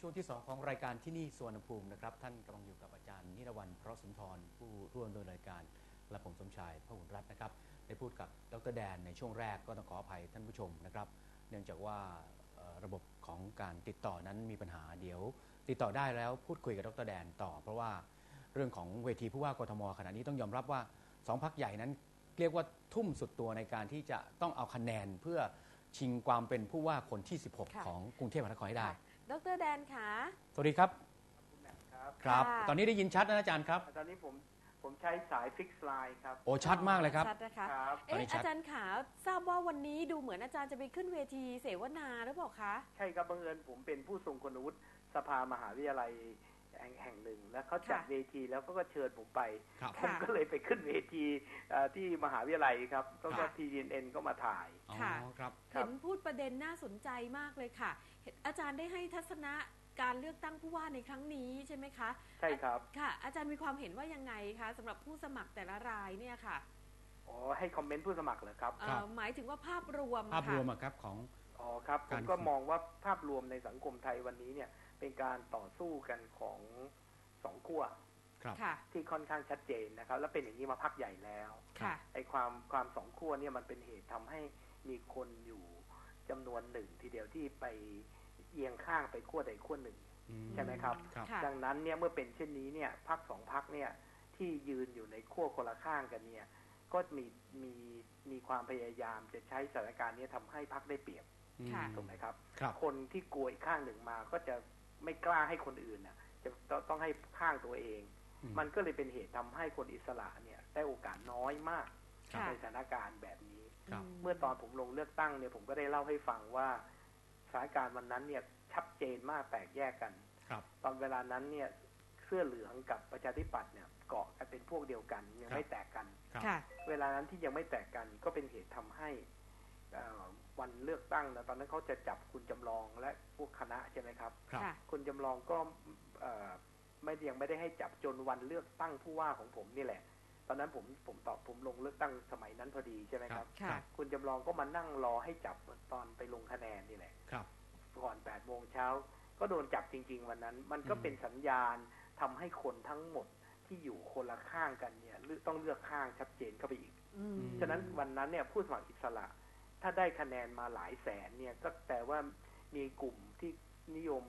ช่วงที่ 2 ของรายการที่นี่สวนภูมินะครับ ท่านกำลังอยู่กับอาจารย์นิรวันเพราะสุนทรผู้ร่วมโดยรายการและผมสมชายพหุนรัตน์นะครับ ได้พูดกับดรแดนในช่วงแรกก็ต้องขออภัยท่านผู้ชมนะครับ เนื่องจากว่าเอ่อระบบของการติดต่อนั้นมีปัญหาเดี๋ยว ติดต่อได้แล้วพูดคุยกับดรแดนต่อ เพราะว่าเรื่องของเวทีผู้ว่ากทมขณะนี้ต้องยอมรับว่าสองพักใหญ่นั้น เรียกว่าทุ่มสุดตัวในการที่จะต้องเอาคะแนนเพื่อชิงความเป็นผู้ว่าคนที่ค่ะ16ของกรุงเทพมหานครให้ได้ ค่ะ ดรแดนคะสวัสดีครับครับครับ ค่ะ ตอนนี้ได้ยินชัดนะอาจารย์ครับ ตอนนี้ผมผมใช้สายฟิกซ์ไลน์ครับ โอ้ชัดมากเลยครับ ชัดนะคะครับ ตอนนี้เอ๊ะชัดอาจารย์ขาทราบว่าวันนี้ดูเหมือนอาจารย์จะไปขึ้นเวทีเสวนาหรือเปล่าคะ ใช่ครับบังเอิญผมเป็นผู้ทรงคุณวุฒิสภามหาวิทยาลัย แห่งแห่งหนึ่ง แล้วเขาจัดค่ะเวทีแล้วก็เชิญผมไปครับผมก็เลยไปขึ้นเวทีเอ่อที่มหาวิทยาลัยครับก็ก็ค่ะทีเอ็นก็มาถ่ายอ๋อค่ะครับครัเห็บนพูดประเด็นน่าสนใจมากเลยค่ะเห็นอาจารย์ได้ให้ทัศนะการเลือกตั้งผู้ว่าในครั้งนี้ใช่ไหมคะ ใช่ครับค่ะ อาจารย์มีความเห็นว่ายังไงคะสำหรับผู้สมัครแต่ละรายเนี่ยค่ะอ๋อให้คอมเมนต์ผู้สมัครเหรอครับเอ่อครับหมายถึงว่าภาพรวมภาพรวมค่ะอะครับของอ๋อครับผการมก็มองว่าภาพรวมในสังคมไทยวันนี้เนี่ย เป็นการต่อสู้กันของสองขั้วครับค่ะ ที่ค่อนข้างชัดเจนนะครับ และเป็นอย่างนี้มาพักใหญ่แล้วค่ะไอ้ความความสองขั้วเนี่ยมันเป็นเหตุทำให้มีคนอยู่จำนวนหนึ่งทีเดียวที่ไปเอียงข้างไปขั้วใดขั้วหนึ่งอืใช่ไหมครับครับค่ะดังนั้นเนี่ยเมื่อเป็นเช่นนี้เนี่ยพักสองพักเนี่ยที่ยืนอยู่ในขั้วคนละข้างกันเนี่ย ก็มีมีมีความพยายามจะใช้สถานการณ์เนี้ทำให้พักได้เปรียบอืมค่ะถูกไหมครับครับ คนที่กลัวอีกข้างหนึ่งมาก็จะ ไม่กล้าให้คนอื่นน่ะจะต้องต้องให้ข้างตัวเองอืมันก็เลยเป็นเหตุทำให้คนอิสระเนี่ย ได้โอกาสน้อยมากค่ะในสถานการณ์แบบนี้ครับมเมื่อตอนผมลงเลือกตั้งเนี่ยผมก็ได้เล่าให้ฟังว่าสถานการณ์วันนั้นเนี่ยชัดเจนมากแตกแยกกันครับตอนเวลานั้นเนี่ยเสื้อเหลืองกับประชาธิปัตย์เนี่ยเกาะกันเป็นพวกเดียวกันยังครับไม่แตกกันครับค่ะเวลานั้นที่ยังไม่แตกกันก็เป็นเหตุทำให้เอ่อ วันเลือกตั้งนะตอนนั้นเขาจะจับคุณจำลองและพวกคณะใช่ไหมครับ ครับค่ะคุณจำลองก็เอ่อไม่ยังไม่ได้ให้จับจนวันเลือกตั้งผู้ว่าของผมนี่แหละ ตอนนั้นผมผมตอบผมลงเลือกตั้งสมัยนั้นพอดีใช่ไหมครับค่ะคุณจำลองก็มานั่งรอให้จับตอนไปลงคะแนนนี่แหละ ครับ ก่อนแปดโมงเช้าก็โดนจับจริง ๆ วันนั้น มันก็อืมเป็นสัญญาณทำให้คนทั้งหมดที่อยู่คนละข้างกันเนี่ยเลือกต้องเลือกข้างชัดเจนเข้าไปอีกอืมฉะนั้นวันนั้นเนี่ยผู้สมัครอิสระ ถ้าได้คะแนนมาหลายแสนเนี่ยก็แปลว่ามีกลุ่มที่นิยม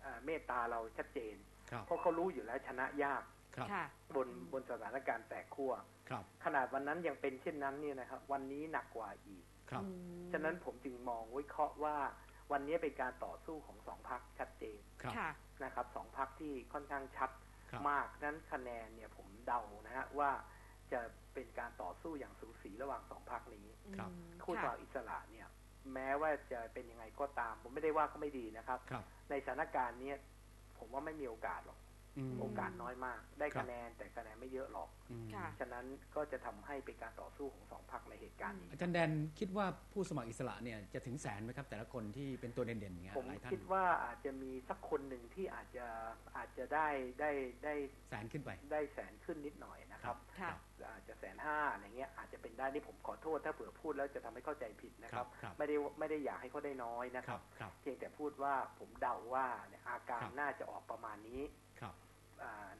เอ่อเมตตาเราชัดเจนครับเพราะเขารู้อยู่แล้วชนะยากครับค่ะบนบนสถานการณ์แตกขั้วครับขนาดวันนั้นยังเป็นเช่นนั้นเนี่ยนะครับ วันนี้หนักกว่าอีกครับอืมฉะนั้นผมจึงมองวิเคราะห์ว่าวันนี้เป็นการต่อสู้ของสองพักชัดเจนครับค่ะนะครับสองพักที่ค่อนข้างชัดครับมากนั้นคะแนนเนี่ยผมเดานะฮะว่า จะเป็นการต่อสู้อย่างสูสีระหว่างสองพักนี้ครับอืมคู่สค่ะมัครอิสระเนี่ย แม้ว่าจะเป็นยังไงก็ตาม ผมไม่ได้ว่าเขาไม่ดีนะครับครับในสถานการณ์เนี้ยผมว่าไม่มีโอกาสหรอกอืม โอกาสน้อยมาก ได้ครับคะแนนแต่คะแนนไม่เยอะหรอกอืมค่ะฉะนั้นก็จะทำให้เป็นการต่อสู้ของสองพรรคในเหตุการณ์นี้อาจารย์แดนคิดว่าผู้สมัครอิสระเนี่ยจะถึงแสนไหมครับ แต่ละคนที่เป็นตัวเด่นๆอย่างเงี้ยผมหลายท่านคิดว่าอาจจะมีสักคนหนึ่งที่อาจจะอาจจะได้ได้ได้แสนขึ้นไป ได้แสนขึ้นนิดหน่อยนะครับค่ะอาจจะแสนห้าอะไรเงี้ยอาจจะเป็นได้นี่ผมขอโทษ ถ้าเผื่อพูดแล้วจะทำให้เข้าใจผิดนะครับครับ ไม่ได้ไม่ได้อยากให้เขาได้น้อยนะคครัรับบครับ เพียงแต่พูดว่าผมเดาว่าเนี่ยอาการครับน่าจะออกประมาณนี้ครับอ่า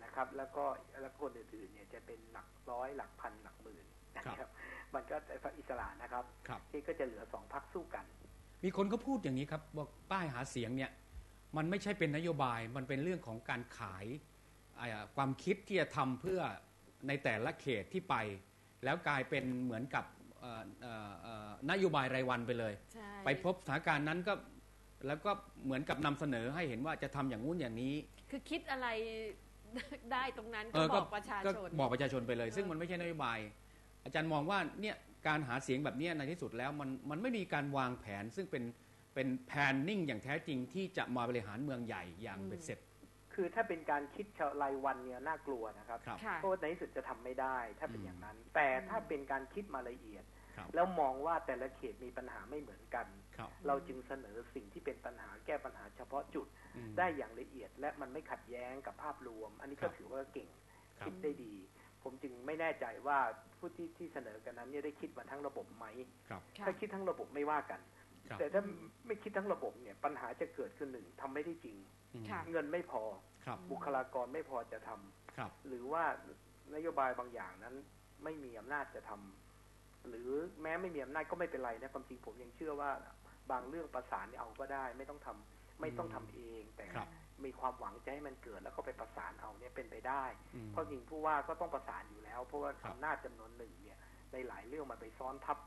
นะครับ แล้วก็แล้วคนอื่นๆเนี่ยจะเป็นหลักร้อยหลักพันหลักหมื่นนะครับ มันก็พรรคอิสระนะครับครับที่ก็จะเหลือสองพักสู้กัน มีคนก็พูดอย่างนี้ครับบอกป้ายหาเสียงเนี่ย มันไม่ใช่เป็นนโยบายมันเป็นเรื่องของการขายอ่าความคิดที่จะทำเพื่อในแต่ละเขตที่ไป แล้วกลายเป็นเหมือนกับเอ่อเอ่อเอ่อนโยบายรายวันไปเลยใช่ไปพบสถานการณ์นั้นก็แล้วก็เหมือนกับนำเสนอให้เห็นว่าจะทำอย่างงู้นอย่างนี้ คือคิดอะไร ได้ตรงนั้นเอก็อบอกประชาก็ชนบอกประชาชนไปเลย ซึ่งเออมันไม่ใช่นโยบาย อาจารย์มองว่าเนี่ยการหาเสียงแบบเนี้ยในที่สุดแล้วมันมันไม่มีการวางแผน ซึ่งเป็นเป็นแผนนิ่งอย่างแท้จริงที่จะมาบริหารเมืองใหญ่อย่างเป็นเสร็จคือถ้าเป็นการคิดรายวันเนี่ยน่ากลัวนะครับครับค่ะเพราะว่าในที่สุดจะทำไม่ได้ ถ้าเป็นอืมอย่างนั้น แต่ถ้าเป็นการคิดมาละเอียดครับ แล้วมองว่าแต่ละเขตมีปัญหาไม่เหมือนกันครับเราจึงเสนอสิ่งที่เป็นปัญหาแก้ปัญหาเฉพาะจุดอืมได้อย่างละเอียด และมันไม่ขัดแย้งกับภาพรวม อันนี้ก็ครับถือว่าเก่งครับคิดได้ดี ผมจึงไม่แน่ใจว่าผู้ที่ที่เสนอกันนั้นเนี่ยได้คิดมาทั้งระบบไหมครับค่ะถ้าคิดทั้งระบบไม่ว่ากันครับแต่ถ้าไม่คิดทั้งระบบเนี่ยปัญหาจะเกิดขึ้นหนึ่งทำไม่ได้จริงอืมค่ะเงินไม่พอครับบุคลากรไม่พอจะทำครับหรือว่านโยบายบางอย่างนั้นไม่มีอำนาจจะทำ หรือแม้ไม่มีอำนาจก็ไม่เป็นไรนะความจริงผมยังเชื่อว่าบางเรื่องประสานเอาก็ได้ ไม่ต้องทำไม่ต้องทำเอง แต่ครับมีความหวังจะให้มันเกิดแล้วก็ไปประสานเอาเนี่ยเป็นไปได้อืมเพราะจริงผู้ว่าก็ต้องประสานอยู่แล้ว เพราะว่าครับอำนาจจำนวนหนึ่งเนี่ยในหลายเรื่องมันไปซ้อนทับ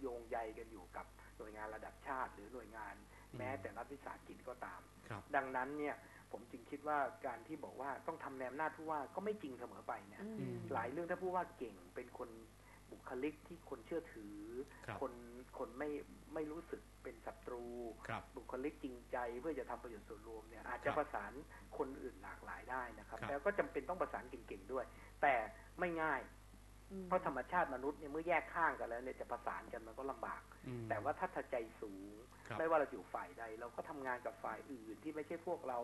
โยงใยกันอยู่กับหน่วยงานระดับชาติ หรือหน่วยงานแม้แต่รัฐวิสาหกิจก็ตามครับดังนั้นเนี่ยผมจึงคิดว่าการที่บอกว่าต้องทำในอำนาจผู้ว่าก็ไม่จริงเสมอไปเนี่ยอืมหลายเรื่องถ้าผู้ว่าเก่งเป็นคน บุคลิกที่คนเชื่อถือครับคนคนไม่ไม่รู้สึกเป็นศัตรูครับบุคลิกจริงใจเพื่อจะทำประโยชน์ส่วนรวมเนี่ยอาจจะครับประสานคนอื่นหลากหลายได้นะครับครับแต่ก็จำเป็นต้องประสานเก่งๆด้วย แต่ไม่ง่ายอืมเพราะธรรมชาติมนุษย์เนี่ยเมื่อแยกข้างกันแล้วเนี่ยจะประสานกันมันก็ลำบากอืมแต่ว่าถ้าถ้าใจสูงครับไม่ว่าเราอยู่ฝ่ายใด เราก็ทำงานกับฝ่ายอื่นที่ไม่ใช่พวกเรา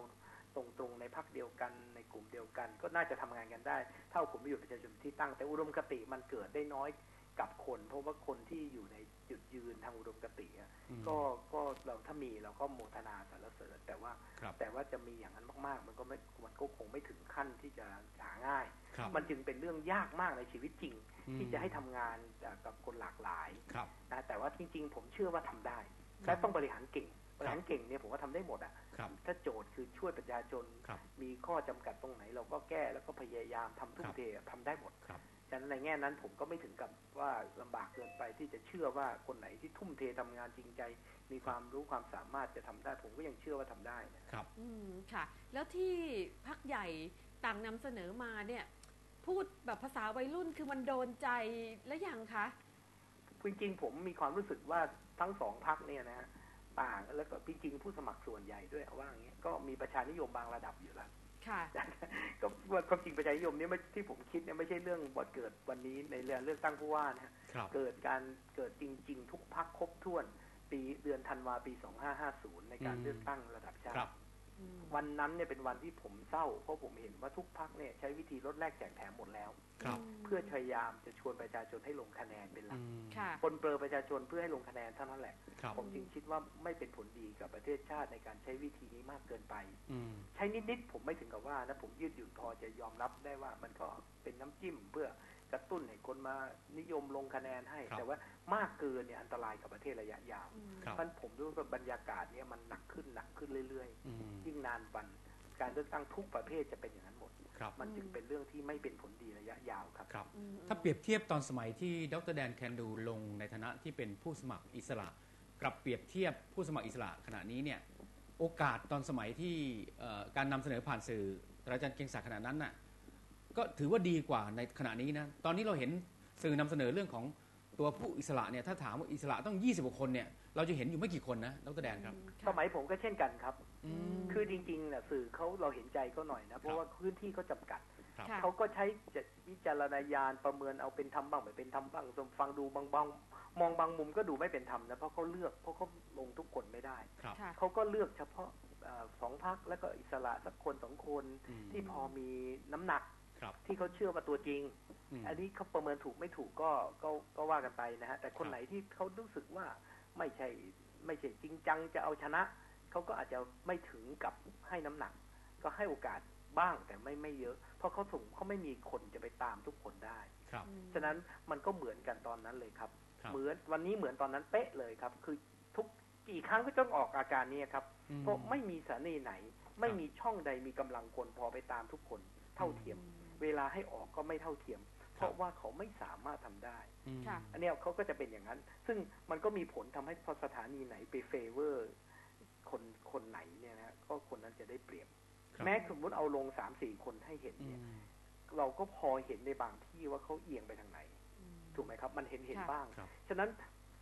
ตรงๆในพักเดียวกันในกลุ่มเดียวกัน ก็น่าจะทำงานกันได้ เท่าผลประโยชน์ประชาชนที่ตั้งแต่อุดมคติมันเกิดได้น้อยกับคน เพราะว่าคนที่อยู่ในจุดยืนทางอุดมคติอะอืมก็ก็เราถ้ามีเราก็โมทนาสรรเสริญแต่ว่าครับแต่ว่าจะมีอย่างนั้นมาก ๆ มันก็ไม่มันก็คงไม่ถึงขั้นที่จะหาง่ายครับมันจึงเป็นเรื่องยากมากในชีวิตจริงอืมที่จะให้ทำงานกับคนหลากหลายครับนะแต่ว่าจริง ๆ ผมเชื่อว่าทำได้ครัและบต้องบริหารเก่ง บริหารเก่งเนี่ยผมว่าทำได้หมดอะครับถ้าโจทย์คือช่วยประชาชนครับมีข้อจำกัดตรงไหน เราก็แก้แล้วก็พยายามทำทุ่คมรับเททำได้หมดครับฉะนั้นในแง่นั้นผมก็ไม่ถึงกับว่าลำบากเกินไปที่จะเชื่อว่าคนไหนที่ทุ่มเททำงานจริงใจ มีความรู้ความสามารถจะทำได้ ผมก็ยังเชื่อว่าทำได้นะครับ อืมค่ะ แล้วที่พักใหญ่ต่างนำเสนอมาเนี่ย พูดแบบภาษาวัยรุ่นคือมันโดนใจแล้วยังคะจริงๆผมมีความรู้สึกว่าทั้งสองพักเนี่ยนะฮะ ต่างแล้วก็จริงๆผู้สมัครส่วนใหญ่ด้วยเอาว่าอย่างเงี้ยก็มีประชานิยมบางระดับอยู่แล้วค่ะก็ว่าความจริงประชานิยมเนี่ยไม่ที่ผมคิดเนี่ยไม่ใช่เรื่องบทเกิดวันนี้ในเรื่องเลือกตั้งผู้ว่านะฮะครับเกิดการเกิดจริง ๆ ทุกพักครบถ้วน ปีเดือนธันวาปี 2550 ในการอืมเลือกตั้งระดับชาครับติอืม วันนั้นเนี่ยเป็นวันที่ผมเศร้า เพราะผมเห็นว่าทุกพักเนี่ยใช้วิธีลดแลกแจกแถมหมดแล้วครับเพื่อพยายามจะชวนประชาชนให้ลงคะแนนเป็นหลัอืกมค่ะปนเปื้อประชาชนเพื่อให้ลงคะแนนเท่านั้นแหละครับผมจึงคิดว่าไม่เป็นผลดีกับประเทศชาติในการใช้วิธีนี้มากเกินไปอืมใช้นิดๆผมไม่ถึงกับว่านะผมยืดหยุ่นพอจะยอมรับได้ว่ามันก็เป็นน้ำจิ้มเพื่อก ระตุ้นให้คนมานิยมลงคะแนนให้ครับแต่ว่ามากเกินเนี่ยอันตรายกับประเทศระยะยาวอืมครับมันผมรู้ว่าบรรยากาศเนี่ยมันหนักขึ้นหนักขึ้นเรื่อยอืมๆยิ่งนานวันการเลือกตั้งทุกประเภทจะเป็นอย่างนั้นหมดครับมันจึงเป็นเรื่องที่ไม่เป็นผลดีระยะยาวครับครับอืมถ้าเปรียบเทียบตอนสมัยที่ดรแดนแคนดูลงในฐานะที่เป็นผู้สมัครอิสระกับเปรียบเทียบผู้สมัครอิสระขณะนี้เนี่ยโอกาสตอนสมัยที่เอ่อการนำเสนอผ่านสื่ออาจารย์เกรียงศักดิ์ขณะนั้นน่ะ ก็ถือว่าดีกว่าในขณะนี้นะตอนนี้เราเห็นสื่อนำเสนอเรื่องของตัวผู้อิสระเนี่ยถ้าถามว่าอิสระต้อง20กว่าคนเนี่ยเราจะเห็นอยู่ไม่กี่คนนะดรแดนครับ สมัยผมก็เช่นกันครับอืมคือจริงๆน่ะสื่อเขาเราเห็นใจเขาหน่อยนะ เพราะว่าพื้นที่เขาจำกัดครับค่ะเขาก็ใช้จะวิจารณญาณประเมินเอาเป็นธรรมบ้างไม่เป็นธรรมบ้างฟังดูบางบางมองบางมุมก็ดูไม่เป็นธรรมนะเพราะเขาเลือกเพราะเขาลงทุกคนไม่ได้ครับค่ะเขาก็เลือกเฉพาะเอ่อสองพักแล้วก็อิสระสักคนสองคนอืมที่พอมีน้ำหนักครับ ที่เขาเชื่อว่าตัวจริงอืมอันนี้เขาประเมินถูกไม่ถูกก็ก็ก็ว่ากันไปนะฮะแต่คนครับไหนที่เขารู้สึกว่าไม่ใช่ไม่ใช่จริงจังจะเอาชนะเขาก็อาจจะไม่ถึงกับให้น้ำหนัก ก็ให้โอกาสบ้างแต่ไม่ไม่เยอะ เพราะเขาส่งเขาไม่มีคนจะไปตามทุกคนได้ครับฉะนั้นมันก็เหมือนกันตอนนั้นเลยครับครับเหมือนวันนี้เหมือนตอนนั้นเป๊ะเลยครับ คือทุกกี่ครั้งก็ต้องออกอาการนี้ครับอืมเพราะไม่มีสถานีไหน ไม่มีช่องใดมีกำลังคนพอไปตามทุกคนเท่าเทียม เวลาให้ออกก็ไม่เท่าเทียม เพราะว่าเขาไม่สามารถทำได้อืมค่ะอันเนี้ยเขาก็จะเป็นอย่างนั้น ซึ่งมันก็มีผลทำให้พอสถานีไหนไปเฟเวอร์ คนคนไหนเนี่ยนะก็คนนั้นจะได้เปรียบครับแม้สมมติเอาลงสามสี่คนให้เห็นอืเนี่ยมเราก็พอเห็นในบางที่ว่าเขาเอียงไปทางไหนอืมถูกไหมครับ มันเห็นเห็นค่ะบ้างครับฉะนั้น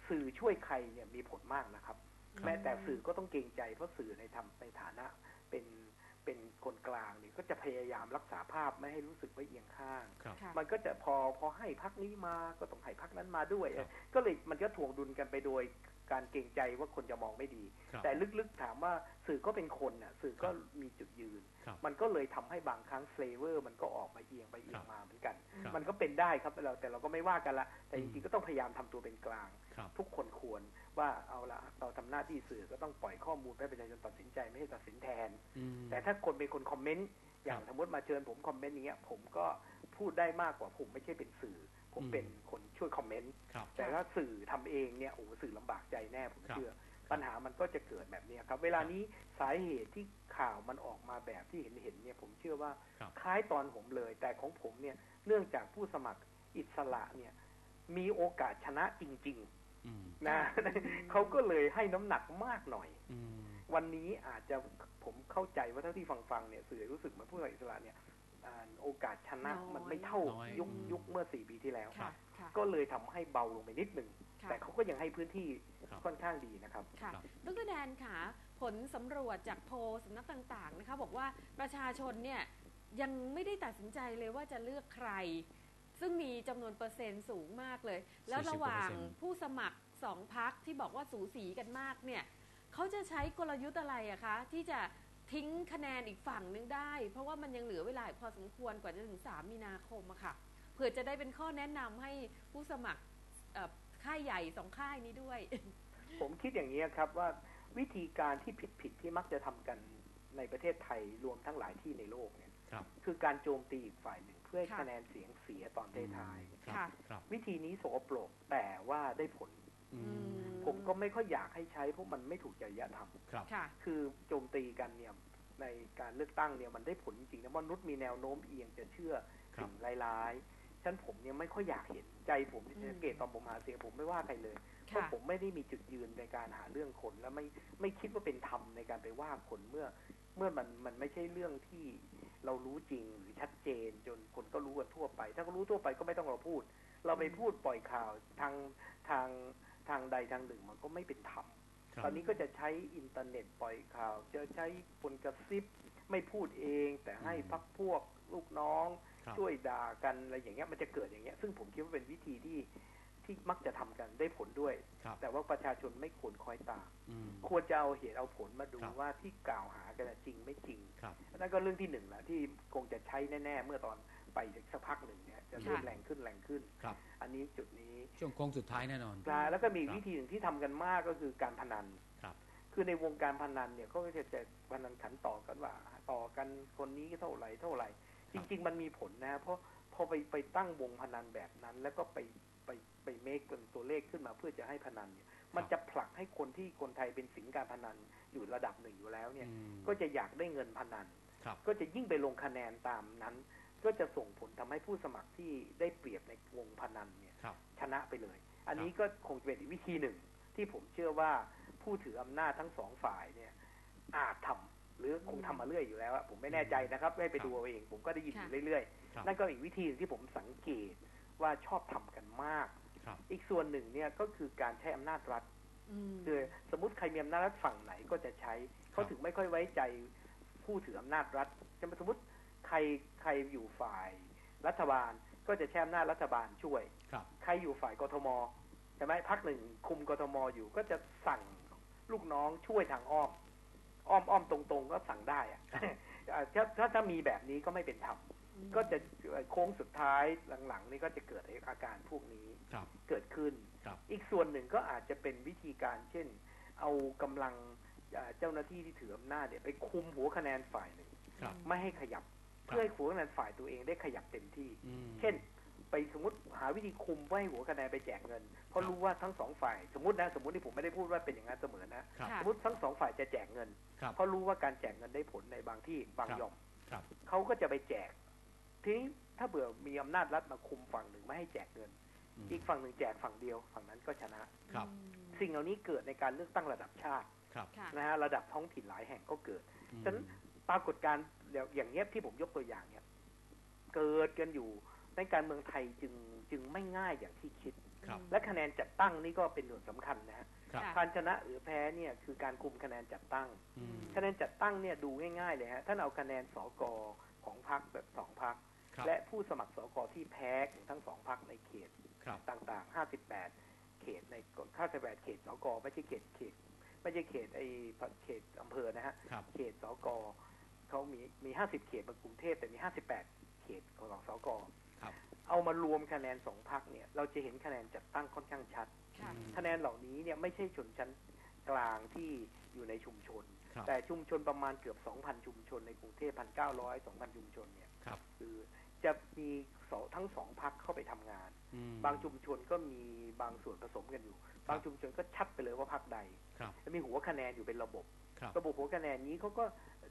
สื่อช่วยใครเนี่ยมีผลมากนะครับครับ แม้แต่สื่อก็ต้องเกรงใจเพราะสื่อในทำในฐานะเป็น เป็นคนกลางเนี่ยก็จะพยายามรักษาภาพไม่ให้รู้สึกว่าเอียงข้างครับค่ะมันก็จะพอพอให้พักนี้มาก็ต้องให้พักนั้นมาด้วยครับก็เลยมันก็ถ่วงดุลกันไปโดยการเกรงใจว่าคนจะมองไม่ดีครับแต่ลึกๆถามว่าสื่อก็เป็นคนน่ะสื่อก็ครับมีจุดยืนครับมันก็เลยทำให้บางครั้งเฟลเวอร์ มันก็ออกมาเอียงไปเอียครังบมาเหมือนกันครับมันก็เป็นได้ครับเราแต่เราก็ไม่ว่ากันละ แต่อืจมริงๆก็ต้องพยายามทำตัวเป็นกลางครับทุกคนควร ว่าเอาละเราทำหน้าที่สื่อก็ต้องปล่อยข้อมูลให้ประชาชนตัดสินใจไม่ให้ตัดสินแทนอืมแต่ถ้าคนเป็นคนคอมเมนต์อย่างครับสมมติมาเชิญผมคอมเมนต์อย่างเงี้ยผมก็พูดได้มากกว่าผมไม่ใช่เป็นสื่อ ผมอืมเป็นคนช่วยคอมเมนต์ครับแต่ถ้าสื่อทำเองเนี่ยโอ้โหสื่อลำบากใจแน่ผมครับเชื่อ ปัญหามันก็จะเกิดแบบเนี้ยครับ เวลานี้สาเหตุที่ข่าวมันออกมาแบบที่เห็นเห็นๆเนี่ยผมเชื่อว่าครับคล้ายตอนผมเลย แต่ของผมเนี่ยเนื่องจากผู้สมัครอิสระเนี่ยมีโอกาสชนะจริงอืมๆ นะอืมเขาก็เลยให้น้ำหนักมากหน่อยอืมวันนี้อาจจะผมเข้าใจว่าเท่าที่ฟังฟังๆเนี่ยสื่อรู้สึกเหมือนผู้สมัครอิสระเนี่ยอ่าโอกาสชนะน้อยมันไม่เท่าน้อยยุคอืมยุคเมื่อสี่ปีที่แล้วค่ะค่ะก็เลยทำให้เบาลงไปนิดหนึ่งค่ะแต่เขาก็ยังให้พื้นที่ครับค่อนข้างดีนะครับค่ะครับดรแดนค่ะ ผลสำรวจจากโพลสำนักต่างๆนะคะบอกว่าประชาชนเนี่ยยังไม่ได้ตัดสินใจเลยว่าจะเลือกใคร ซึ่งมีจำนวนเปอร์เซ็นต์สูงมากเลย แล้วระหว่างผู้สมัครสองพักที่บอกว่าสูสีกันมากเนี่ยเขาจะใช้กลยุทธ์อะไรอะคะ ที่จะทิ้งคะแนนอีกฝั่งนึงได้ เพราะว่ามันยังเหลือเวลาอีกพอสมควรกว่าจะถึง 3 มีนาคมอะค่ะ เผื่อจะได้เป็นข้อแนะนำให้ผู้สมัครเอ่อค่ายใหญ่สองค่ายนี้ด้วย ผมคิดอย่างนี้ครับว่าวิธีการที่ผิดๆที่มักจะทำกันในประเทศไทยรวมทั้งหลายที่ในโลกเนี่ย ครับ คือการโจมตีอีกฝ่ายหนึ่งเพื่อให้ค่ะคะแนนเสียงเสียตอนท้ายครับค่ะ ครับๆวิธีนี้สกปรกแต่ว่าได้ผล อืม ผมก็ไม่ค่อยอยากให้ใช้เพราะมันไม่ถูกจริยธรรม ครับ ค่ะ คือโจมตีกันเนี่ยในการเลือกตั้งเนี่ยมันได้ผลจริงๆนะมนุษย์มีแนวโน้มเอียงจะเชื่อครับ สิ่งร้ายๆฉะนันผมเนี่ยไม่ค่อยอยากเห็นใจผมที่อืม สังเกตตอนผมหาเสียงผมไม่ว่าใครเลยเพราะค่ะ ผมไม่ได้มีจุดยืนในการหาเรื่องคนและไม่ไม่คิดว่าเป็นธรรมในการไปว่าคนเมื่อ เมื่อมันมันไม่ใช่เรื่องที่เรารู้จริงหรือชัดเจน จนคนก็รู้กันทั่วไป ถ้าเขารู้ทั่วไปก็ไม่ต้องเราพูด เราไปพูดปล่อยข่าวทางทางทางใดทางหนึ่งมันก็ไม่เป็นธรรมครับตอนนี้ก็จะใช้อินเทอร์เน็ตปล่อยข่าว จะใช้คนกระซิบไม่พูดเอง แต่ให้อืมพักพวกลูกน้องครับช่วยด่ากันอะไรอย่างเงี้ยมันจะเกิดอย่างเงี้ย ซึ่งผมคิดว่าเป็นวิธีที่ ที่มักจะทำกันได้ผลด้วยครับแต่ว่าประชาชนไม่ควรคอยตามอืมควรจะเอาเหตุเอาผลมาดูครับว่าที่กล่าวหากันน่ะจริงไม่จริงครับนั่นก็เรื่องที่หนึ่งแหละที่คงจะใช้แน่ ๆ เมื่อตอนไปอีกสักพักหนึ่งเนี่ยจะเริ่มค่ะแรงขึ้นแรงขึ้นครับอันนี้จุดนี้ช่วงโค้งสุดท้ายแน่นอนนะแล้วก็มีครับวิธีหนึ่งที่ทำกันมากก็คือการพนันครับคือในวงการพนันเนี่ยเขาก็จะจะพนันขันต่อกันว่า ต่อกันคนนี้เท่าไหร่เท่าไหร่ จริง ๆ มันมีผลนะเพราะพอไปไปตั้งวงพนันแบบนั้น แล้วก็ไป ไปไปเมคเป็นตัวเลขขึ้นมาเพื่อจะให้พนันเนี่ย มันจะผลักให้คนที่คนไทยเป็นสิงการพนันอยู่ระดับหนึ่งอยู่แล้วเนี่ยอืมก็จะอยากได้เงินพนันครับก็จะยิ่งไปลงคะแนนตามนั้น ก็จะส่งผลทำให้ผู้สมัครที่ได้เปรียบในวงพนันเนี่ยครับชนะไปเลย อันนี้ก็คงจะเป็นอีกวิธีหนึ่งที่ผมเชื่อว่าผู้ถืออำนาจทั้งสองฝ่ายเนี่ย อาจทำหรือคงทำมาเรื่อยอยู่แล้วอะผมไม่แน่ใจนะครับไม่ไปดูเอาเอง ผมก็ได้ยินอยู่เรื่อยครับๆนั่นก็อีกวิธีหนึ่งที่ผมสังเกต ว่าชอบทำกันมากครับอีกส่วนหนึ่งเนี่ยก็คือการใช้อำนาจรัฐอืมคือสมมติใครมีอำนาจรัฐฝั่งไหนก็จะใช้เขาถึงไม่ค่อยไว้ใจผู้ถืออำนาจรัฐจะสมมติใครใครอยู่ฝ่ายรัฐบาลก็จะใช้อำนาจรัฐบาลช่วยครับใครอยู่ฝ่ายกทมใช่ไหมพักหนึ่งคุมกทมอยู่ก็จะสั่งลูกน้องช่วยทางอ้อมอ้อมอ้อมตรงๆ ก็สั่งได้อะอ่าถ้าถ้าถ้ามีแบบนี้ก็ไม่เป็นธรรม ก็จะโค้งสุดท้ายหลังๆนี่ก็จะเกิดอาการพวกนี้ครับเกิดขึ้นครับอีกส่วนหนึ่งก็อาจจะเป็นวิธีการเช่น เอากำลังอ่าเจ้าหน้าที่ที่ถืออำนาจเนี่ยไปคุมหัวคะแนนฝ่ายหนึ่งครับไม่ให้ขยับเพื่อให้หัวคะแนนฝ่ายตัวเองได้ขยับเต็มที่อืมเช่น ไปสมมติหาวิธีคุมไม่ให้หัวคะแนนไปแจกเงิน เพราะรู้ว่าทั้งสองฝ่ายสมมตินะสมมติที่ผมไม่ได้พูดว่าเป็นอย่างนั้นเสมอนะครับค่ะสมมติทั้งสองฝ่ายจะแจกเงินครับเพราะรู้ว่าการแจกเงินได้ผลในบางที่บางครับหย่อมครับเขาก็จะไปแจก ทีนี้ถ้าเบื่อมีอำนาจรัฐมาคุมฝั่งหนึ่งไม่ให้แจกเงินมอีกฝั่งหนึ่งแจกฝั่งเดียว ฝั่งนั้นก็ชนะครับอืมสิ่งเหล่านี้เกิดในการเลือกตั้งระดับชาติครับค่ะนะฮะระดับท้องถิ่นหลายแห่งก็เกิดอืมฉะนั้นปรากฏการณ์อย่างเงี้ยที่ผมยกตัวอย่างเนี่ย เกิดกันอยู่ในการเมืองไทยจึงจึงไม่ง่ายอย่างที่คิดครับและคะแนนจัดตั้งนี่ก็เป็นส่วนสำคัญนะฮะครับค่ะการชนะหรือแพ้เนี่ยคือการคุมคะแนนจัดตั้งอืมคะแนนจัดตั้งเนี่ยดูง่ายๆเลยฮะท่านเอาคะแนนสกของพรรคแบบสองพรรคครับ และผู้สมัครสกที่แพ้ของทั้งสองพรรคในเขตครับต่างๆ 58เเขตในค่า38เขตสกไม่ใช่เขตเขต ไม่ใช่เขตไอ้เขตอำเภอนะฮะครับเขตสกเขามีมี 50 เขตบนกรุงเทพแต่มี 58 เขตของสกครับเอามารวมคะแนนสองพักเนี่ย เราจะเห็นคะแนนจัดตั้งค่อนข้างชัดค่ะอืมคะแนนเหล่านี้เนี่ยไม่ใช่ชนชั้นกลางที่อยู่ในชุมชนครับแต่ชุมชนประมาณเกือบ 2,000 ชุมชนในกรุงเทพ1,900 2,000 ชุมชนเนี่ยครับคือ จะมีสองทั้งสองพักเข้าไปทำงานอืมบางชุมชนก็มีบางส่วนผสมกันอยู่ บางชุมชนก็ชัดไปเลยว่าพักใดครับแล้วมีหัวคะแนนอยู่เป็นระบบครับระบบหัวคะแนนนี้เขาก็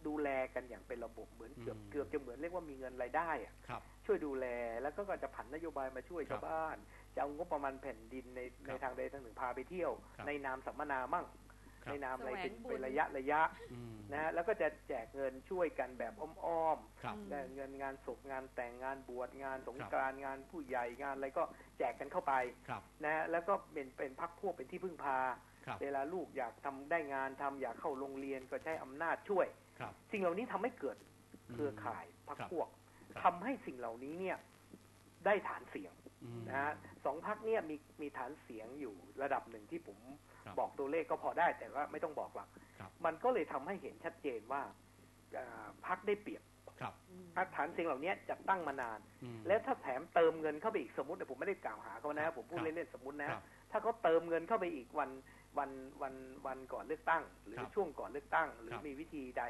ดูแลกันอย่างเป็นระบบเหมือนเกือบอืมเกือบจะเหมือนเรียกว่ามีเงินรายได้อะครับช่วยดูแลแล้วก็จะผันนโยบายมาช่วยครับชาวบ้านจะเอางบประมาณแผ่นดินในครับในทางใดทางหนึ่งพาไปเที่ยวครับในนามสัมมนามั่งครับ ในนามอะไรเป็นแสวงบุญเป็นระยะระยะอืมนะฮะแล้วก็จะแจกเงินช่วยกันแบบอ้อมครับๆได้เงินงานศพงานแต่งงานบวชงานสงกรานต์งานผู้ใหญ่งานอะไรก็แจกกันเข้าไปครับนะฮะแล้วก็เป็นเป็นพักพวกเป็นที่พึ่งพาครับเวลาลูกอยากทำได้งานทำอยากเข้าโรงเรียนก็ใช้อำนาจช่วยครับสิ่งเหล่านี้ทำให้เกิดเครือข่ายพักครับพวกครับทำให้สิ่งเหล่านี้เนี่ยได้ฐานเสียงอืม นะฮะสองพักเนี่ยมีมีฐานเสียงอยู่ระดับหนึ่งที่ผมครับบอกตัวเลขก็พอได้แต่ว่าไม่ต้องบอกหรอกครับมันก็เลยทำให้เห็นชัดเจนว่าอ่าพักได้เปรียบครับอืมพักฐานเสียงเหล่านี้จัดตั้งมานานอืมและถ้าแถมเติมเงินเข้าไปอีกสมมติแต่ผมไม่ได้กล่าวหาเขานะครับผมพูดครับเล่นๆสมมตินะครับถ้าเขาเติมเงินเข้าไปอีกวันวันวันวันก่อนเลือกตั้ง หรือครับช่วงก่อนเลือกตั้ง หรือครับมีวิธีใด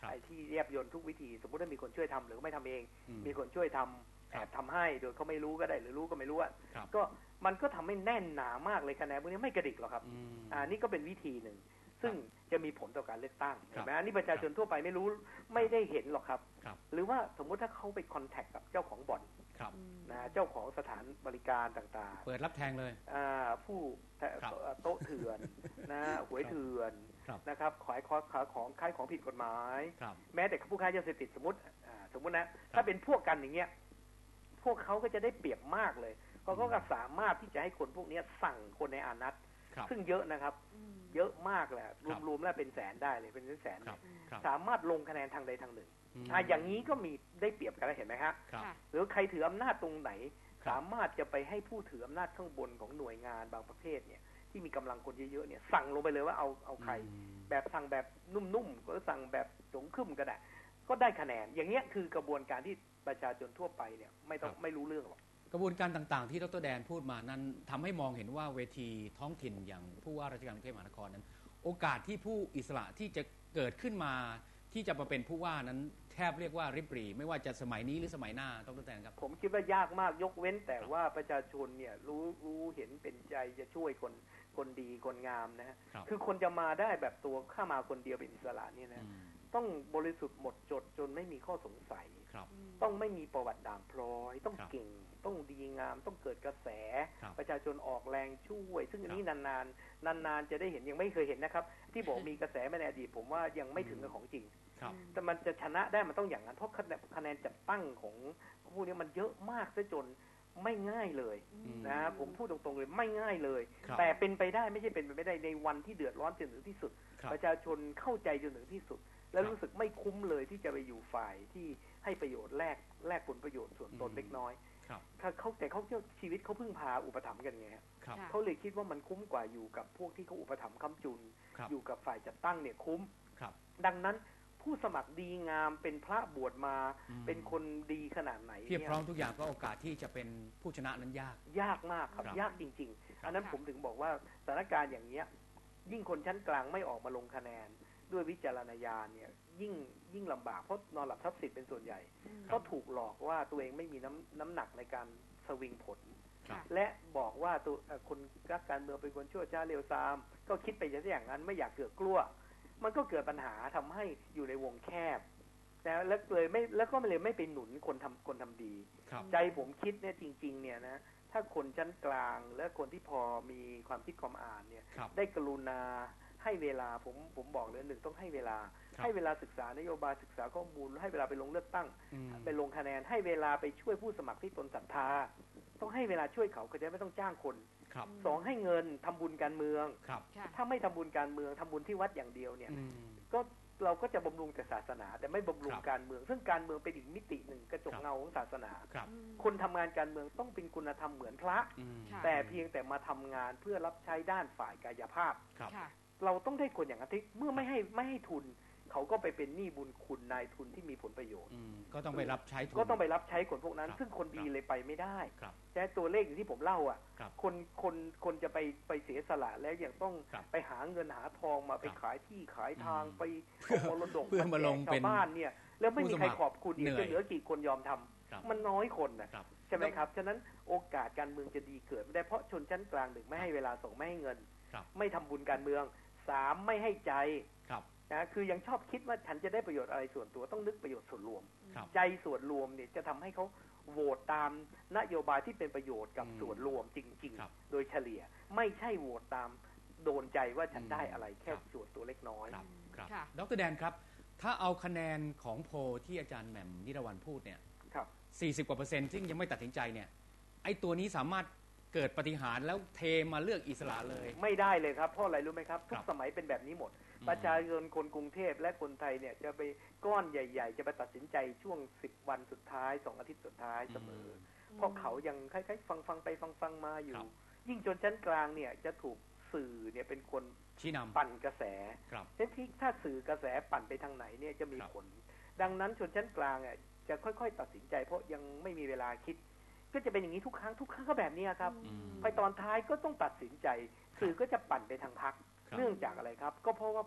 ครับไอ้ที่แยบยนทุกวิธี สมมติถ้ามีคนช่วยทำหรือไม่ทำเองอืมีคนช่วยทำครั แอบบทำให้โดยเขาไม่รู้ก็ได้หรือรู้ก็ไม่รู้อะครับก็มันก็ทำให้แน่นหนามากเลยคะแนนพวกนี้ไม่กระดิกหรอกครับอืมอ่านี่ก็เป็นวิธีหนึ่งซึ่งจะมีผลต่อการเลือกตั้งครัเห็บนไหมอันนี้ประชาชนทั่วไปไม่รู้ไม่ได้เห็นหรอกครับครับหรือว่าสมมุติถ้าเขาไปคอนแทคกับเจ้าของบ่อนครับอืมนะเจ้าของสถานบริการต่างเปิดรับแทงเลยๆอ่าผู้แทะครับโต๊ะเถื่อนนะหวยเถื่อนครับนะครับขายของขายของขายของผิดกฎหมายครับแม้แต่ผู้ค้ายาเสพติดสมมติอ่าสมมตินะถ้าเป็นพวกกันอย่างเงี้ย พวกเขาก็จะได้เปรียบมากเลยเพราะเขาก็สามารถที่จะให้คนพวกเนี้ยสั่งคนในอานัตครับซึ่งเยอะนะครับอืมเยอะมากแหละครับรวมๆแล้วเป็นแสนได้เลยเป็นแสนๆครับอืมครับสามารถลงคะแนนทางใดทางหนึ่งมอ่าอย่างนี้ก็มีได้เปรียบกันแล้วเห็นไหมฮะครับค่ะหรือใครถืออำนาจตรงไหนครับสามารถจะไปให้ผู้ถืออำนาจข้างบนของหน่วยงานบางประเภทเนี่ย ที่มีกำลังคนเยอะๆเนี่ย สั่งลงไปเลยว่าเอาเอาใครอืมแบบสั่งแบบนุ่มๆหรือสั่งแบบสงครึมก็ได้ก็ได้คะแนน อย่างเงี้ยคือกระบวนการที่ ประชาชนทั่วไปเนี่ยไม่ต้องไม่รู้เรื่องหรอกกระบวนการต่างๆ ที่ดรแดนพูดมานั้นทำให้มองเห็นว่าเวทีท้องถิ่นอย่างผู้ว่าราชการกรุงเทพมหานครนั้น โอกาสที่ผู้อิสระที่จะเกิดขึ้นมาที่จะมาเป็นผู้ว่านั้นแทบเรียกว่าริบหรีไม่ว่าจะสมัยนี้หรือสมัยหน้าดรแดนครับ ผมคิดว่ายากมากยกเว้นแต่ครับว่าประชาชนเนี่ยรู้รู้เห็นเป็นใจจะช่วยคนคนดีคนงามนะฮะครับคือคนจะมาได้แบบตัวข้ามาคนเดียวเป็นอิสระเนี่ยนะอืมต้องบริสุทธิ์หมดจดจนไม่มีข้อสงสัยครับอืม ต้องไม่มีประวัติด่างพร้อย ต้องครับเก่ง ต้องดีงาม ต้องเกิดกระแสครับประชาชนออกแรงช่วย ซึ่งอันนี้ครับนานๆ นานๆ จะได้เห็นยังไม่เคยเห็นนะครับ ที่บอกมีกระแสมาในอดีตผมว่ายังไม่ถึงกับของจริงครับแต่มันจะชนะได้มันต้องอย่างนั้นเพราะคะแนนคะแนนจัดตั้งของพวกนี้มันเยอะมากซะจนไม่ง่ายเลยอืมนะผมพูดตรงๆเลยไม่ง่ายเลยครับแต่เป็นไปได้ไม่ใช่เป็นไปไม่ได้ในวันที่เดือดร้อนจนถึงที่สุดครับประชาชนเข้าใจจนถึงที่สุด และครับรู้สึกไม่คุ้มเลยที่จะไปอยู่ฝ่ายที่ ให้ประโยชน์แลกแลกผลประโยชน์ส่วนตนอืมเล็กน้อยครับเขาเขาแต่เขาชีวิตเขาพึ่งพาอุปถัมภ์กันไงฮะครับค่ะเขาเลยคิดว่ามันคุ้มกว่าอยู่กับพวกที่เขาอุปถัมภ์ค้ำจุนครับอยู่กับฝ่ายจัดตั้งเนี่ยคุ้มครับดังนั้นผู้สมัครดีงามเป็นพระบวชมาอืมเป็นคนดีขนาดไหนเพียบเนี่ยพร้อมทุกอย่างก็โอกาสที่จะเป็นผู้ชนะนั้นยาก ยากมากครับครับยากจริงครับๆอันนั้นค่ะผมถึงบอกว่าสถานการณ์อย่างเนี้ยยิ่งคนชั้นกลางไม่ออกมาลงคะแนน ด้วยวิจารณญาณเนี่ย ยิ่งยิ่งลำบากเพราะนอนหลับทับสิทธิ์เป็นส่วนใหญ่อืมเขาถูกหลอกว่าตัวเองไม่มีน้ำน้ำหนักในการสวิงผลครับและบอกว่าตัวเอ่อคนรักการเมืองเป็นคนชั่วช้าเร็วซาม ก็คิดไปอย่างนั้นไม่อยากเกิดกลัว มันก็เกิดปัญหาทำให้อยู่ในวงแคบนะแล้วเลยไม่แล้วก็เลยไม่ไปหนุนคนทำคนทำดีครับใจผมคิดเนี่ยจริง ๆ เนี่ยนะถ้าคนชั้นกลางและคนที่พอมีความคิดความอ่านเนี่ยครับได้กรุณา ให้เวลาผมผมบอกเลยหนึ่งต้องให้เวลาครับให้เวลาศึกษานโยบายศึกษาข้อมูล ให้เวลาไปลงเลือกตั้งอืมไปลงคะแนน ให้เวลาไปช่วยผู้สมัครที่ตนศรัทธา ต้องให้เวลาช่วยเขาก็จะไม่ต้องจ้างคนครับสองให้เงินทำบุญการเมืองครับค่ะถ้าไม่ทำบุญการเมืองทำบุญที่วัดอย่างเดียวเนี่ยอืมก็เราก็จะบำรุงแต่ศาสนา แต่ไม่บำรุงครับการเมือง ซึ่งการเมืองเป็นอีกมิติหนึ่งกระจกครับเงาของศาสนาครับอืมคนทำงานการเมืองต้องเป็นคุณธรรมเหมือนพระอืมค่ะแต่เพียงแต่มาทำงานเพื่อรับใช้ด้านฝ่ายกายภาพครับค่ะ เราต้องได้คนอย่างนั้นที่เมื่อไม่ให้ไม่ให้ทุน เขาก็ไปเป็นหนี้บุญคุณนายทุนที่มีผลประโยชน์อืมก็ต้องไปรับใช้ทุนก็ต้องไปรับใช้คนพวกนั้นครับซึ่งคนดีครับเลยไปไม่ได้ครับใช่ตัวเลขอย่างที่ผมเล่าอะครับคนคนคนจะไปไปเสียสละแล้วยังต้องครับไปหาเงินหาทองมาไปครับขายที่ขายทางอืมไปเอามรดกเพื่อมาลงแจกเป็นชาวบ้านเนี่ย แล้วไม่มีใครผู้สมัครขอบคุณอีกเหนื่อยจะเหลือกี่คนยอมทำครับมันน้อยคนนะครับใช่ไหมครับฉะนั้นโอกาสการเมืองจะดีเกิดไม่ได้เพราะชนชั้นกลางหนึ่งไม่ให้เวลาส่งไม่ให้เงินครับไม่ทำบุญการเมือง สามไม่ให้ใจครับนะคือยังชอบคิดว่าฉันจะได้ประโยชน์อะไรส่วนตัวต้องนึกประโยชน์ส่วนรวมครับใจส่วนรวมเนี่ยจะทำให้เขาโหวตตามนโยบายที่เป็นประโยชน์กับอืมส่วนรวมจริงครับๆโดยเฉลี่ยไม่ใช่โหวตตามโดนใจว่าฉันอืมได้อะไรแค่ครับส่วนตัวเล็กน้อยครับครับค่ะดรแดนครับ ถ้าเอาคะแนนของโพลที่อาจารย์แหม่มนิรวันพูดเนี่ยครับ40กว่าเปอร์เซ็นต์ซึ่งยังไม่ตัดสินใจเนี่ยไอ้ตัวนี้สามารถ เกิดปฏิหารย์แล้วเทมาเลือกอิสระเลย ไม่ได้เลยครับเพราะอะไรรู้ไหมครับ ทุครักบสมัยเป็นแบบนี้หมดอืมประชาชนคนกรุงเทพและคนไทยเนี่ยจะไปก้อนใหญ่ ๆ จะไปตัดสินใจช่วงสิบวันสุดท้ายสองอาทิตย์สุดท้ายเสมออเพราะเขายังคล้ายๆฟังฟังๆไปฟังฟังๆมาอยู่ครับยิ่งจนชั้นกลางเนี่ยจะถูกสื่อเนี่ยเป็นคนชี้นำปั่นกระแสครับเช่นที่ถ้าสื่อกระแสปั่นไปทางไหนเนี่ยจะมีครับผล ดังนั้นชนชั้นกลางอะจะค่อย ๆ ตัดสินใจ เพราะยังไม่มีเวลาคิด ก็จะเป็นอย่างนี้ทุกครั้งทุกครั้งก็แบบนี้ครับอืมไปตอนท้ายก็ต้องตัดสินใจ สื่อก็จะปั่นไปทางพักครับเนื่องจากอะไรครับ ก็เพราะว่า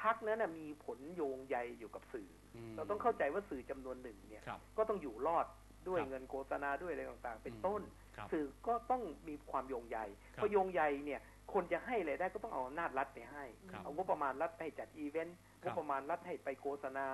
พักนั้นนะมีผลโยงใยอยู่กับสื่อมอเราต้องเข้าใจว่าสื่อจำนวนหนึ่งเนี่ยครับก็ต้องอยู่รอดด้วยครับเงินโฆษณาด้วยอะไรต่างๆ เป็นอืมต้นครับสื่อก็ต้องมีความโยงใยครับพอโยงใยเนี่ย คนจะให้อะไรายได้ก็ต้องเอาอำนาจรัฐไปให้ครับเอางบประมาณรัฐไปจัดอีเวนต์ครังบบประมาณรัฐให้ไปโฆษณา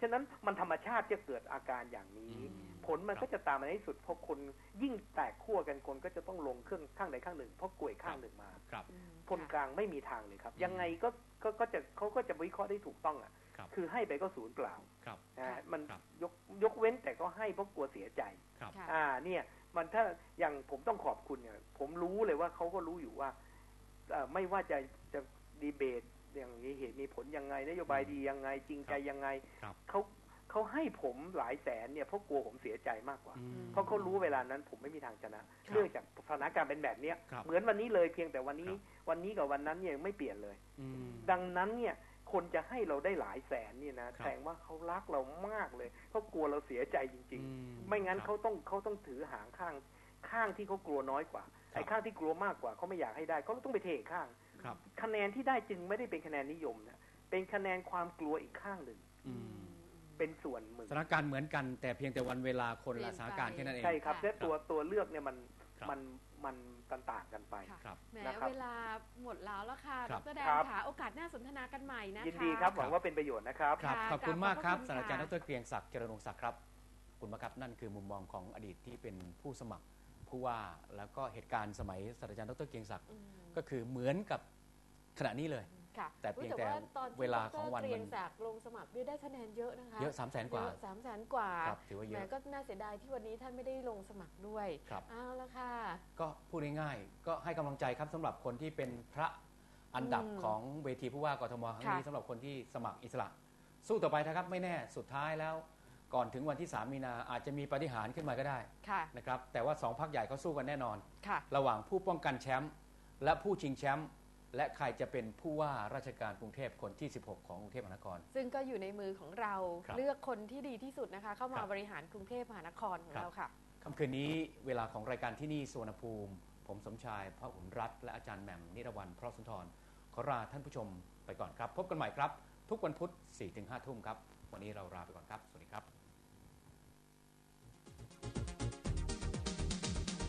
ฉะนั้นมันธรรมชาติจะเกิดอาการอย่างนี้อืม ผลมันก็จะตามมาในที่สุดเพราะคนยิ่งแตกขั้วกันคนก็จะต้องลงเครื่องข้างใดข้างหนึ่ง เพราะกลวยข้างหนึ่งมาครับอืมคนกค่ะลางไม่มีทางเลยครับอืมยังไงก็ก็ก็จะเขาก็จะวิเคราะห์ได้ถูกต้องอะครับคือให้ไปก็ศูนย์เปล่าครับนะฮะมันครับยกยกเว้นแต่ก็ให้เพราะกลัวเสียใจครับค่ะอ่าเนี่ย มันถ้าอย่างผมต้องขอบคุณเนี่ย ผมรู้เลยว่าเขาก็รู้อยู่ว่าเอ่อไม่ว่าจะจะดีเบตอย่างมีเหตุมีผลยังไงนโยบายอืมดียังไง จริงใจครับยังไงครับเขา เขาให้ผมหลายแสนเนี่ยเพราะกลัวผมเสียใจมากกว่าอืมเพราะเขารู้เวลานั้นผมไม่มีทางชนะครับเนื่องจากสถานการณ์เป็นแบบเนี้ยครับเหมือนวันนี้เลยเพียงแต่วันนี้ครับวันนี้กับวันนั้นเนี่ยยังไม่เปลี่ยนเลยอืมดังนั้นเนี่ยคนจะให้เราได้หลายแสนเนี่ยนะครับแสดงว่าเขารักเรามากเลยเขากลัวเราเสียใจจริงๆอืไม่งั้นครับเขาต้องเขาต้องถือหางข้างข้างที่เขากลัวน้อยกว่าครับไอ้ข้างที่กลัวมากกว่าเขาไม่อยากให้ได้เขาต้องไปเทอีกข้างครับคะแนนที่ได้จึงไม่ได้เป็นคะแนนนิยมนะเป็นคะแนนความกลัวอีกข้างหนึ่งอืม เป็นส่วนหนึ่งสถานการณ์เหมือนกันแต่เพียงแต่วันเวลาคนละสถานการณ์แค่นั้นเองใช่ครับค่ะและตัวตัวเลือกเนี่ยมันครับมันมันต่างกันไปค่ะครับแหมนะครับเวลาหมดแล้วละค่ะคดรับรแดนครับค่ะโอกาสหน้าสนทนากันใหม่นะคะยินดีครับหวัคงรับว่าเป็นประโยชน์นะครับครับค่ะขอบคุณมากครับขอบพระคุณศาสตราจารย์ดค่ะรเกรียงศักดิ์เจริญวงศ์ศักดิ์ครับขอบคุณมากครับนั่นคือมุมมองของอดีตที่เป็นผู้สมัครผู้ว่าแล้วก็เหตุการณ์สมัยศาสตราจารย์ดรเกรียงศักดิ์อืมก็คือเหมือนกับขณะนี้เลย ค่ะแต่เพียงแต่ว่าตอนที่เวลาของวันดรเกรียงมันศักดิ์ลงสมัครด้วยได้คะแนนเยอะนะคะเยอะสามแสนกว่าสามแสนกว่าครับถือว่าเยแหมอะก็น่าเสียดายที่วันนี้ท่านไม่ได้ลงสมัครด้วยครับเอาละค่ะ ก็พูดง่ายๆก็ให้กำลังใจครับสำหรับคนที่เป็นพระอันดับอืมของเวทีผู้ว่ากทมครั้งนี้ค่ะสำหรับคนที่สมัครอิสระ สู้ต่อไปนะครับไม่แน่สุดท้ายแล้ว ก่อนถึงวันที่ 3 มีนาอาจจะมีปาฏิหารย์ขึ้นมาก็ได้ค่ะนะครับแต่ว่าสองพักใหญ่เขาสู้กันแน่นอนค่ะระหว่างผู้ป้องกันแชมป์และผู้ชิงแชมป์ และใครจะเป็นผู้ว่าราชการกรุงเทพคนที่ 16 ของกรุงเทพมหานคร ซึ่งก็อยู่ในมือของเราครับเลือกคนที่ดีที่สุดนะคะ เข้ามาครับบริหารกรุงเทพมหานครของครับ เราค่ะ ค่ำคืนนี้เวลาของรายการที่นี่สวนภูมิ ผมสมชายพระอุ่นรัตน์และอาจารย์แหม่มนิรวันเพราะสุนทรขอลาท่านผู้ชมไปก่อนครับ พบกันใหม่ครับ ทุกวันพุธ4-5ทุ่มครับ วันนี้เราลาไปก่อนครับสวัสดีครับ